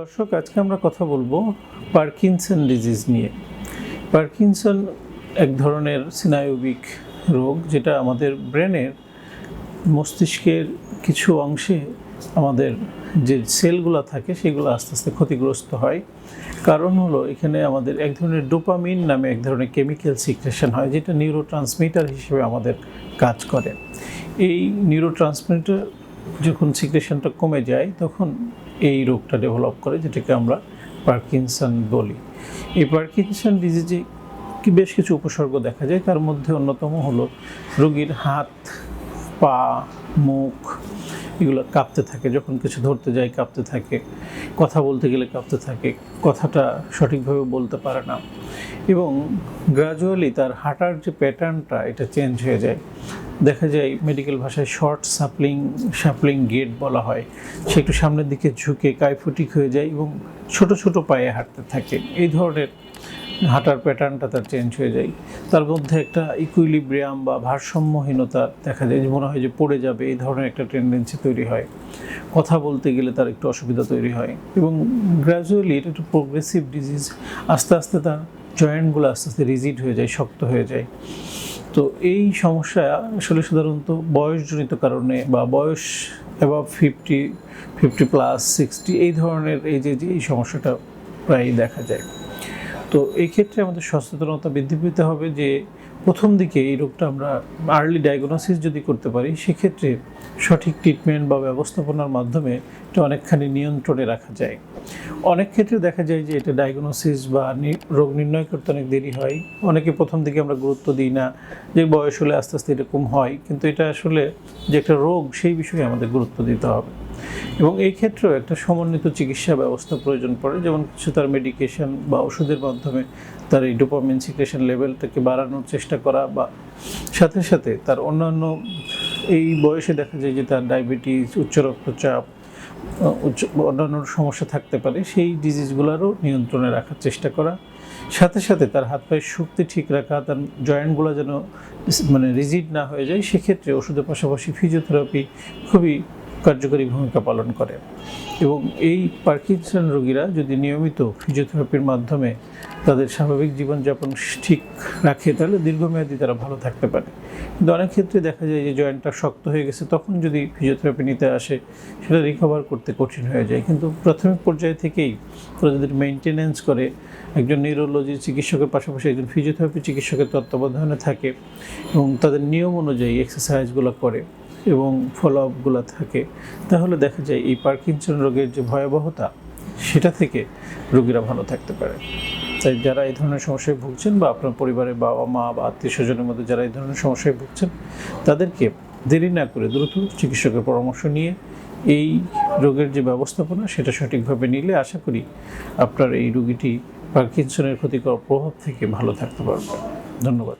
দর্শক, আজকে আমরা কথা বলব পার্কিনসন ডিজিজ নিয়ে। পার্কিনসন এক ধরনের স্নায়বিক রোগ যেটা আমাদের ব্রেনের মস্তিষ্কের কিছু অংশে আমাদের যে সেলগুলো থাকে সেগুলো আস্তে আস্তে ক্ষতিগ্রস্ত হয়। কারণ হলো এখানে আমাদের এক ধরনের ডোপামিন নামে এক ধরনের কেমিক্যাল সিক্রেশন হয় যেটা নিউরো হিসেবে আমাদের কাজ করে। এই নিউরো যখন সিক্রেশনটা কমে যায়, তখন এই রোগটা ডেভেলপ করে, যেটাকে আমরা পার্কিনসন বলি। এই পার্কিনসন ডিজিজে কি বেশ কিছু উপসর্গ দেখা যায়। তার মধ্যে অন্যতম হলো রোগীর হাত, পা, মুখ এগুলো কাঁপতে থাকে, যখন কিছু ধরতে যায় কাঁপতে থাকে, কথা বলতে গেলে কাঁপতে থাকে, কথাটা সঠিকভাবে বলতে পারে না। এবং গ্রাজুয়ালি তার হাঁটার যে প্যাটার্নটা এটা চেঞ্জ হয়ে যায়। দেখা যায় মেডিকেল ভাষায় শর্ট সাপলিং সাপলিং গেট বলা হয়। সে একটু সামনের দিকে ঝুঁকে, কাইফুটিক হয়ে যায় এবং ছোট ছোট পায়ে হাঁটতে থাকে। এই ধরনের হাঁটার প্যাটার্নটা তার চেঞ্জ হয়ে যায়। তার মধ্যে একটা ইকুইলিব্রিয়াম বা ভারসাম্যহীনতা দেখা যায় যে মনে হয় যে পড়ে যাবে, এই ধরনের একটা টেন্ডেন্সি তৈরি হয়। কথা বলতে গেলে তার একটু অসুবিধা তৈরি হয়। এবং গ্র্যাজুয়ালি এটা একটু প্রোগ্রেসিভ ডিজিজ আস্তে আস্তে তার জয়েন্টগুলো আস্তে আস্তে রিজিড হয়ে যায়, শক্ত হয়ে যায়। তো এই সমস্যা আসলে সাধারণত বয়সজনিত কারণে বা বয়স above fifty fifty plus sixty এই ধরনের এই যে যে এই সমস্যাটা প্রায়ই দেখা যায়। তো এই ক্ষেত্রে আমাদের সচেতনতা বৃদ্ধি পেতে হবে যে প্রথম দিকে এই রোগটা আমরা আর্লি ডায়াগনোসিস যদি করতে পারি, সেক্ষেত্রে সঠিক ট্রিটমেন্ট বা ব্যবস্থাপনার মাধ্যমে এটা অনেকখানি নিয়ন্ত্রণে রাখা যায়। অনেক ক্ষেত্রে দেখা যায় যে এটা ডায়াগনোসিস বা রোগ নির্ণয় করতে অনেক দেরি হয়। অনেকে প্রথম দিকে আমরা গুরুত্ব দিই না যে বয়স হলে আস্তে আস্তে এরকম হয়, কিন্তু এটা আসলে যে একটা রোগ, সেই বিষয়ে আমাদের গুরুত্ব দিতে হবে। এবং এই ক্ষেত্রেও একটা সমন্বিত চিকিৎসা ব্যবস্থা প্রয়োজন পড়ে, যেমন কিছু তার মেডিকেশন বা ওষুধের মাধ্যমে তার এই ডোপামিন সিক্রেশন লেভেলটাকে বাড়ানোর চেষ্টা করা বা সাথে সাথে তার অন্যান্য এই বয়সে দেখা যায় যে তার ডায়াবেটিস উচ্চ রক্তচাপ উচ্চ অন্যান্য সমস্যা থাকতে পারে, সেই ডিজিজগুলোরও নিয়ন্ত্রণে রাখার চেষ্টা করা। সাথে সাথে তার হাত পায়ের শক্তি ঠিক রাখা, তার জয়েন্টগুলো যেন মানে রিজিড না হয়ে যায়, সেক্ষেত্রে ওষুধের পাশাপাশি ফিজিওথেরাপি খুবই কার্যকরী ভূমিকা পালন করে। এবং এই পার্কিনসন রোগীরা যদি নিয়মিত ফিজিওথেরাপির মাধ্যমে তাদের স্বাভাবিক জীবনযাপন ঠিক রাখে, তাহলে দীর্ঘমেয়াদী তারা ভালো থাকতে পারে। কিন্তু অনেক ক্ষেত্রে দেখা যায় যে জয়েন্টটা শক্ত হয়ে গেছে, তখন যদি ফিজিওথেরাপি নিতে আসে, সেটা রিকভার করতে কঠিন হয়ে যায়। কিন্তু প্রাথমিক পর্যায়ে থেকেই তারা যদি মেনটেনেন্স করে, একজন নিউরোলজি চিকিৎসকের পাশাপাশি একজন ফিজিওথেরাপি চিকিৎসকের তত্ত্বাবধানে থাকে এবং তাদের নিয়ম অনুযায়ী এক্সারসাইজগুলো করে এবং ফলো আপগুলো থাকে, তাহলে দেখা যায় এই পার্কিনসন রোগের যে ভয়াবহতা, সেটা থেকে রোগীরা ভালো থাকতে পারে। তাই যারা এই ধরনের সমস্যায় ভুগছেন বা আপনার পরিবারের বাবা, মা বা আত্মীয় স্বজনের মধ্যে যারা এই ধরনের সমস্যায় ভুগছেন, তাদেরকে দেরি না করে দ্রুত চিকিৎসকের পরামর্শ নিয়ে এই রোগের যে ব্যবস্থাপনা, সেটা সঠিকভাবে নিলে আশা করি আপনার এই রোগীটি পার্কিনসনের ক্ষতিকর প্রভাব থেকে ভালো থাকতে পারবে। ধন্যবাদ